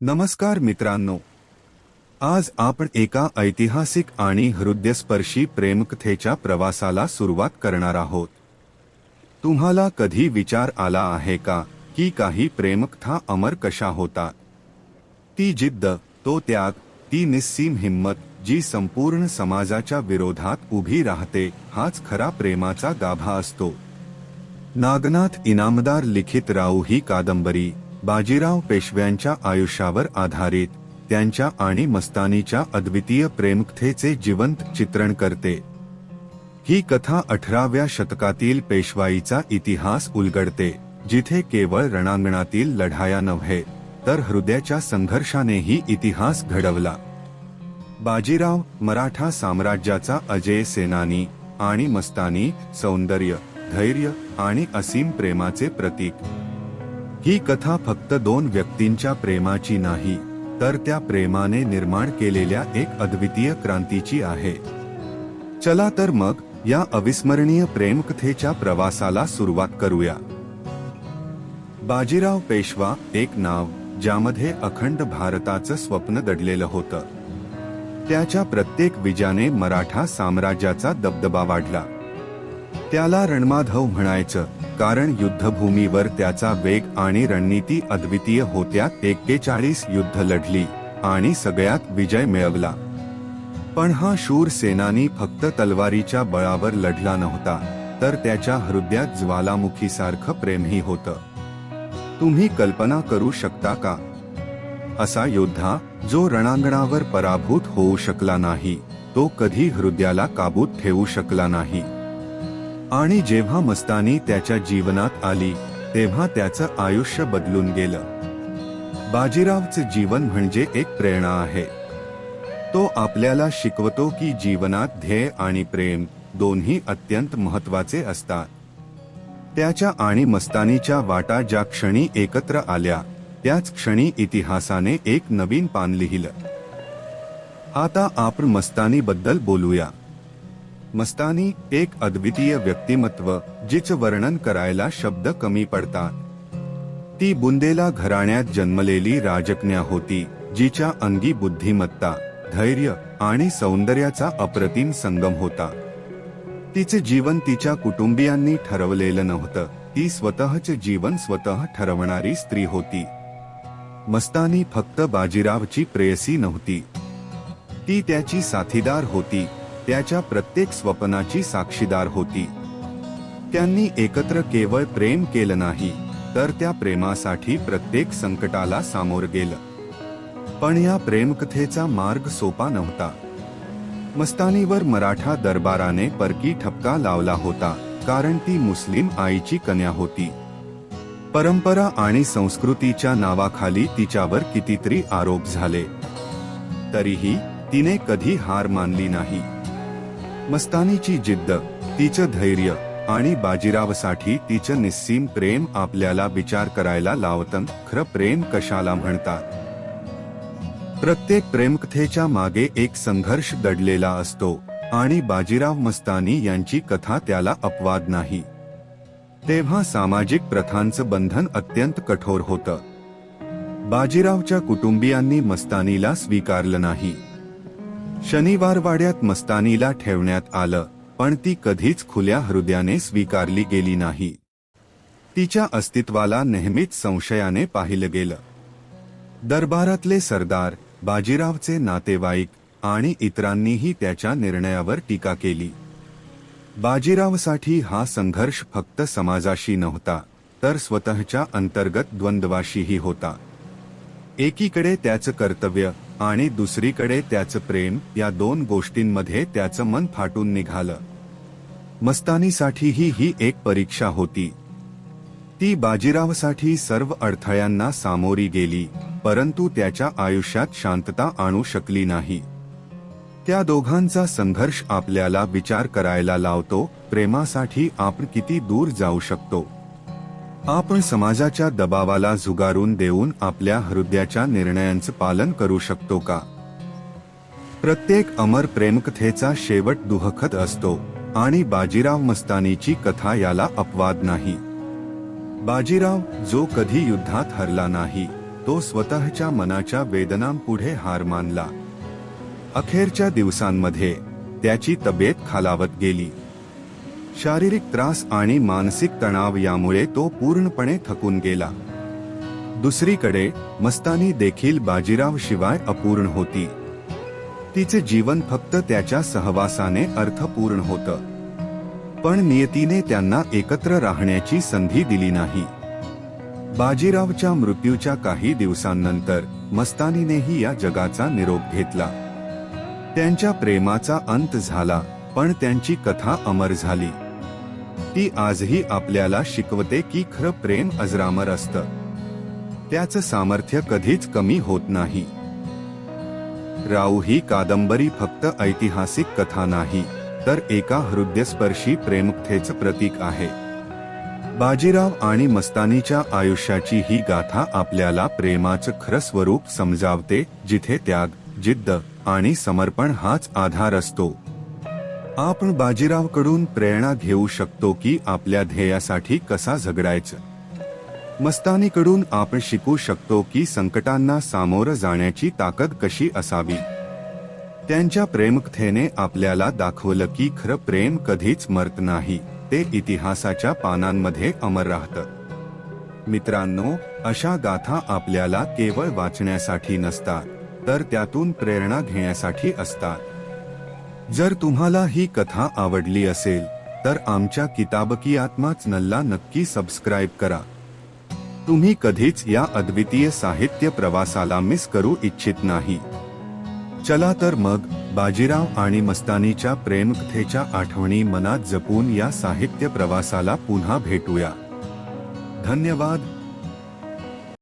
नमस्कार मित्रांनो. आज आपण एका ऐतिहासिक आणि हृदयस्पर्शी प्रेमकथेच्या प्रवासाला सुरुवात करणार आहोत. तुम्हाला कधी विचार आला आहे का की काही प्रेमकथा अमर कशा होतात? ती जिद्द तो त्याग ती निस्सीम हिंमत जी संपूर्ण समाजाच्या विरोधात उभी राहते हाच खरा प्रेमाचा गाभा असतो. नागनाथ इनामदार लिखित राऊ ही कादंबरी बाजीराव पेशव्यांच्या आयुष्यावर आधारित त्यांच्या आणि मस्तानीच्या अद्वितीय प्रेमकथेचे जिवंत चित्रण करते. ही कथा अठराव्या शतकातील पेशवाईचा इतिहास उलगडते जिथे केवळ रणांगणातील लढाया नव्हे तर हृदयाच्या संघर्षानेही इतिहास घडवला. बाजीराव मराठा साम्राज्याचा अजय सेनानी आणि मस्तानी सौंदर्य धैर्य आणि असीम प्रेमाचे प्रतीक. ही कथा फक्त दोन व्यक्तींच्या प्रेमाची नाही तर त्या प्रेमाने निर्माण केलेल्या एक अद्वितीय क्रांतीची आहे. चला तर मग या अविस्मरणीय प्रेमकथेच्या प्रवासाला सुरुवात करूया. बाजीराव पेशवा एक नाव ज्यामध्ये अखंड भारताचं स्वप्न दडलेलं होतं. त्याच्या प्रत्येक विजाने मराठा साम्राज्याचा दबदबा वाढला. त्याला रणमाधव म्हणायचं. कारण युद्धभूमीवर त्याचा वेग आणि रणनीती अद्वितीय होत्या एक्केचाळीस युद्ध लढली आणि सगळ्यात विजय मिळवला. पण हा शूर सेनानी फक्त तलवारीच्या बळावर लढला नव्हता तर त्याच्या हृदयात ज्वालामुखीसारखं प्रेमही होतं. तुम्ही कल्पना करू शकता का? असा योद्धा जो रणांगणावर पराभूत होऊ शकला नाही तो कधी हृदयाला काबूत ठेवू शकला नाही. आणि जेव्हा मस्तानी त्याच्या जीवनात आली तेव्हा त्याचं आयुष्य बदलून गेलं. बाजीरावचं जीवन म्हणजे एक प्रेरणा आहे. तो आपल्याला शिकवतो की जीवनात ध्येय आणि प्रेम दोन्ही अत्यंत महत्त्वाचे असतात. त्याच्या आणि मस्तानीच्या वाटा ज्या क्षणी एकत्र आल्या त्याच क्षणी इतिहासाने एक नवीन पान लिहिलं. आता आपण मस्तानीबद्दल बोलूया. मस्तानी एक अद्वितीय व्यक्तिमत्व जिचं वर्णन करायला शब्द कमी पडतात. ती बुंदेला घराण्यात जन्मलेली राजकन्या होती जिच्या अंगी बुद्धिमत्ता धैर्य आणि सौंदर्याचा अप्रतिम संगम होता. तिचे जीवन तिच्या कुटुंबियांनी ठरवलेलं नव्हतं ती स्वतःचे जीवन स्वतः ठरवणारी स्त्री होती. मस्तानी फक्त बाजीरावची प्रेयसी नव्हती. ती त्याची साथीदार होती त्याच्या प्रत्येक स्वप्नाची साक्षीदार होती. त्यांनी एकत्र केवळ प्रेम केलं नाही तर त्या प्रेमासाठी प्रत्येक संकटाला सामोर गेलं. पण या प्रेमकथेचा मार्ग सोपा नव्हता. मस्तानीवर मराठा दरबाराने परकी ठपका लावला होता कारण ती मुस्लिम आईची कन्या होती. परंपरा आणि संस्कृतीच्या नावाखाली तिच्यावर कितीतरी आरोप झाले. तरीही तिने कधी हार मानली नाही. मस्तानीची जिद्द तिचं धैर्य आणि बाजीरावसाठी तिचं निस्सीम प्रेम आपल्याला विचार करायला लावतं. खरं प्रेम कशाला म्हणतात? प्रत्येक प्रेमकथेच्या मागे एक संघर्ष दडलेला असतो आणि बाजीराव मस्तानी यांची कथा त्याला अपवाद नाही. तेव्हा सामाजिक प्रथांचं बंधन अत्यंत कठोर होतं. बाजीरावच्या कुटुंबियांनी मस्तानीला स्वीकारलं नाही. शनिवारवाड्यात मस्तानीला ठेवण्यात आलं पण ती कधीच खुल्या हृदयाने स्वीकारली गेली नाही. तिच्या अस्तित्वाला नेहमीच संशयाने पाहिलं गेलं. दरबारातले सरदार बाजीरावचे नातेवाईक आणि इतरांनीही त्याच्या निर्णयावर टीका केली. बाजीरावसाठी हा संघर्ष फक्त समाजाशी नव्हता तर स्वतःच्या अंतर्गत द्वंद्वाशीही होता. एकीकडे त्याचं कर्तव्य आणि दुसरीकडे त्याचं प्रेम या दोन गोष्टींमध्ये त्याचं मन फाटून निघालं. मस्तानीसाठीही ही एक परीक्षा होती. ती बाजीरावसाठी सर्व अडथळ्यांना सामोरी गेली परंतु त्याच्या आयुष्यात शांतता आणू शकली नाही. त्या दोघांचा संघर्ष आपल्याला विचार करायला लावतो प्रेमासाठी आपण किती दूर जाऊ शकतो. आपण समाजाच्या दबावाला झुगारून देऊन आपल्या हृदयाच्या निर्णयांचं पालन करू शकतो का? प्रत्येक अमर प्रेमकथेचा शेवट दुहखत असतो आणि बाजीराव मस्तानीची कथा याला अपवाद नाही. बाजीराव जो कधी युद्धात हरला नाही तो स्वतःच्या मनाच्या वेदनांपुढे हार मानला. अखेरच्या दिवसांमध्ये त्याची तब्येत खालावत गेली. शारीरिक त्रास आणि मानसिक तणाव यामुळे तो पूर्णपणे थकून गेला. दुसरीकडे मस्तानी देखील बाजीराव शिवाय अपूर्ण होती. तिचे जीवन फक्त त्याच्या सहवासाने अर्थपूर्ण होतं. पण नियतीने त्यांना एकत्र राहण्याची संधी दिली नाही. बाजीरावच्या मृत्यूच्या काही दिवसांनंतर मस्तानीनेही या जगाचा निरोप घेतला. त्यांच्या प्रेमाचा अंत झाला पण त्यांची कथा अमर झाली. ती आजही आपल्याला शिकवते की खरं प्रेम अजरामर असतं. त्याचं सामर्थ्य कधीच कमी होत नाही. राऊ ही कादंबरी फक्त ऐतिहासिक कथा नाही तर एका हृदयस्पर्शी प्रेमकथेचं प्रतीक आहे. बाजीराव आणि मस्तानीच्या आयुष्याची ही गाथा आपल्याला प्रेमाचं खरं स्वरूप समजावते जिथे त्याग जिद्द आणि समर्पण हाच आधार असतो. आपण बाजीरावकडून प्रेरणा घेऊ शकतो की आपल्या ध्येयासाठी कसा झगडायचं. मस्तानीकडून आपण शिकू शकतो की संकटांना सामोरं जाण्याची ताकद कशी असावी. त्यांच्या प्रेमकथेने आपल्याला दाखवलं की खरं प्रेम कधीच मरत नाही ते इतिहासाच्या पानांमध्ये अमर राहतं. मित्रांनो अशा गाथा आपल्याला केवळ वाचण्यासाठी नसतात तर त्यातून प्रेरणा घेण्यासाठी असतात. जर तुम्हाला ही कथा आवडली असेल तर आमच्या किताबकी आत्मा चॅनलला नक्की सबस्क्राईब करा. तुम्ही कधीच या अद्वितीय साहित्य प्रवासाला मिस करू इच्छित नाही. चला तर मग बाजीराव आणि मस्तानीच्या प्रेमकथेच्या आठवणी मनात जपून या साहित्य प्रवासाला पुन्हा भेटूया. धन्यवाद.